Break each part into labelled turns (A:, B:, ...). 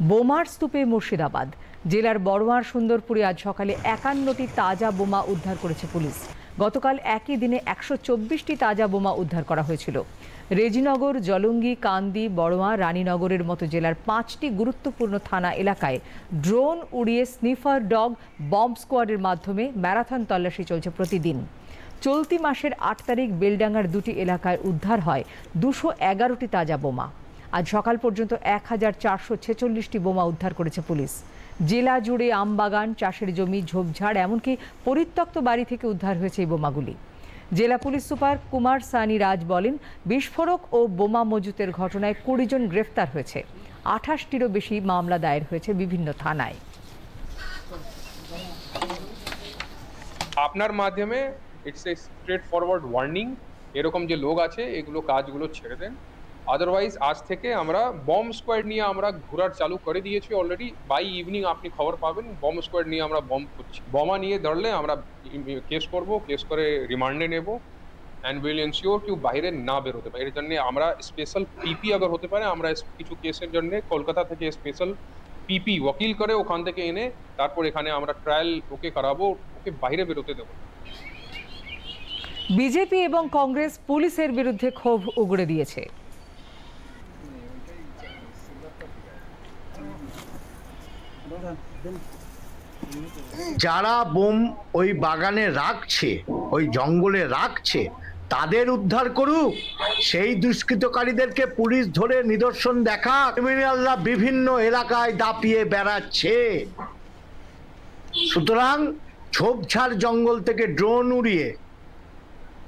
A: বোমার স্তূপে মুর্শিদাবাদ। জেলার বড়োয়ার সুন্দরপুরে আজ সকালে একান্নটি তাজা বোমা উদ্ধার করেছে পুলিশ। গতকাল একই দিনে একশো চব্বিশটি তাজা বোমা উদ্ধার করা হয়েছিল। রেজিনগর, জলঙ্গি, কান্দি, বড়োয়া, রানীনগরের মতো জেলার পাঁচটি গুরুত্বপূর্ণ থানা এলাকায় ড্রোন উড়িয়ে স্নিফার ডগ, বম্ব স্কোয়াডের মাধ্যমে ম্যারাথন তল্লাশি চলছে প্রতিদিন। চলতি মাসের আট তারিখ বেলডাঙ্গার দুটি এলাকায় উদ্ধার হয় দুশো এগারোটি তাজা বোমা। আজ সকাল পর্যন্ত এক হাজার চারশো ছেচল্লিশটি বোমা উদ্ধার করেছে পুলিশ। জেলা জুড়ে আমবাগান চাষের জমি, ঝোপঝাড়, এমনকি পরিত্যক্ত বাড়ি থেকে উদ্ধার হয়েছে এই বোমাগুলি। জেলা পুলিশ সুপার কুমার সানি রাজ বলেন, বিস্ফোরক ও বোমা মজুতের ঘটনায় কুড়ি জন গ্রেফতার হয়েছে। আঠাশটিরও বেশি মামলা দায়ের হয়েছে বিভিন্ন থানায়।
B: আপনার মাধ্যমে it's a straightforward warning এরকম যে লোক আছে, এগুলো কাজগুলো ছেড়ে দেন। আদারওয়াইজ আজ থেকে আমরা বম্ব স্কোয়াড নিয়ে আমরা ঘোরার চালু করে দিয়েছি অলরেডি বাই ইভিনিং আপনি খবর পাবেন বম্ব স্কোয়াড নিয়ে আমরা বম্ব করছি বোমা নিয়ে ধরলে আমরা কেস করব কেস করে রিমান্ডে নেব। অ্যান্ড উইল এনশিওর কেউ বাইরে না বেরোতে পারে। এর জন্য আমরা স্পেশাল পিপি আবার হতে পারে। আমরা কিছু কেসের জন্য কলকাতা থেকে স্পেশাল পিপি ওকিল করে ওখান থেকে এনে তারপর এখানে আমরা ট্রায়াল ওকে করাবো, ওকে বাইরে বেরোতে দেবো।
A: বিজেপি এবং কংগ্রেস পুলিশের বিরুদ্ধে ক্ষোভ উগড়ে দিয়েছে।
C: যারা বোম ওই বাগানে রাখছে, ওই জঙ্গলে রাখছে, তাদের উদ্ধার করুক। সেই দুষ্কৃতকারীদেরকে পুলিশ ধরে নিদর্শন দেখা ক্রিমিনালরা বিভিন্ন এলাকায় দাপিয়ে বেড়াচ্ছে। সুতরাং ঝোপঝাড় জঙ্গল থেকে ড্রোন উড়িয়ে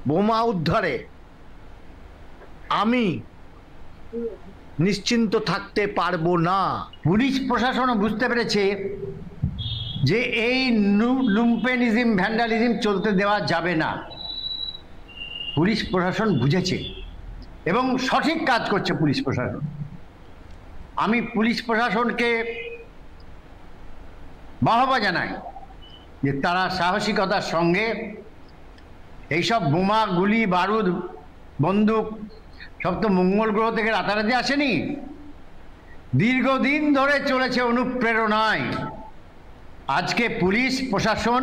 C: বোমা উদ্ধারে আমি নিশ্চিন্ত থাকতে পারব না।
D: পুলিশ প্রশাসনও বুঝতে পেরেছে যে এই লুম্পেনিজম, ভ্যান্ডালিজম চলতে দেওয়া যাবে না। পুলিশ প্রশাসন বুঝেছে এবং সঠিক কাজ করছে পুলিশ প্রশাসন। আমি পুলিশ প্রশাসনকে বাহবা জানাই যে তারা সাহসিকতার সঙ্গে এইসব বোমা, গুলি, বারুদ, বন্দুক সব তো মঙ্গল গ্রহ থেকে রাতারাতি আসেনি। দীর্ঘদিন ধরে চলেছে অনুপ্রেরণায়। আজকে পুলিশ, প্রশাসন,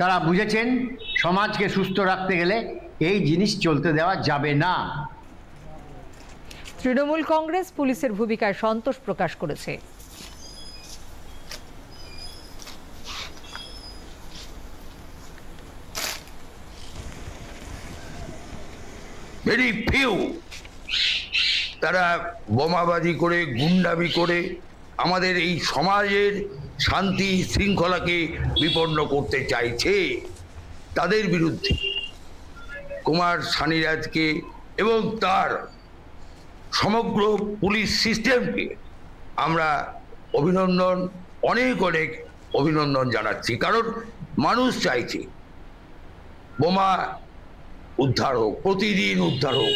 D: তারা বুঝেছেন সমাজকে সুস্থ রাখতে গেলে এই জিনিস চলতে দেওয়া যাবে না।
A: তৃণমূল কংগ্রেস পুলিশের ভূমিকায় সন্তোষ প্রকাশ করেছে।
E: ভেরি ফিউ তারা বোমাবাজি করে, গুন্ডামি করে আমাদের এই সমাজের শান্তি শৃঙ্খলাকে বিপন্ন করতে চাইছে তাদের বিরুদ্ধে। কুমার সানিরাজকে এবং তার সমগ্র পুলিশ সিস্টেমকে আমরা অভিনন্দন, অনেক অনেক অভিনন্দন জানাচ্ছি। কারণ মানুষ চাইছে বোমা উদ্ধার হোক প্রতিদিন উদ্ধার হোক।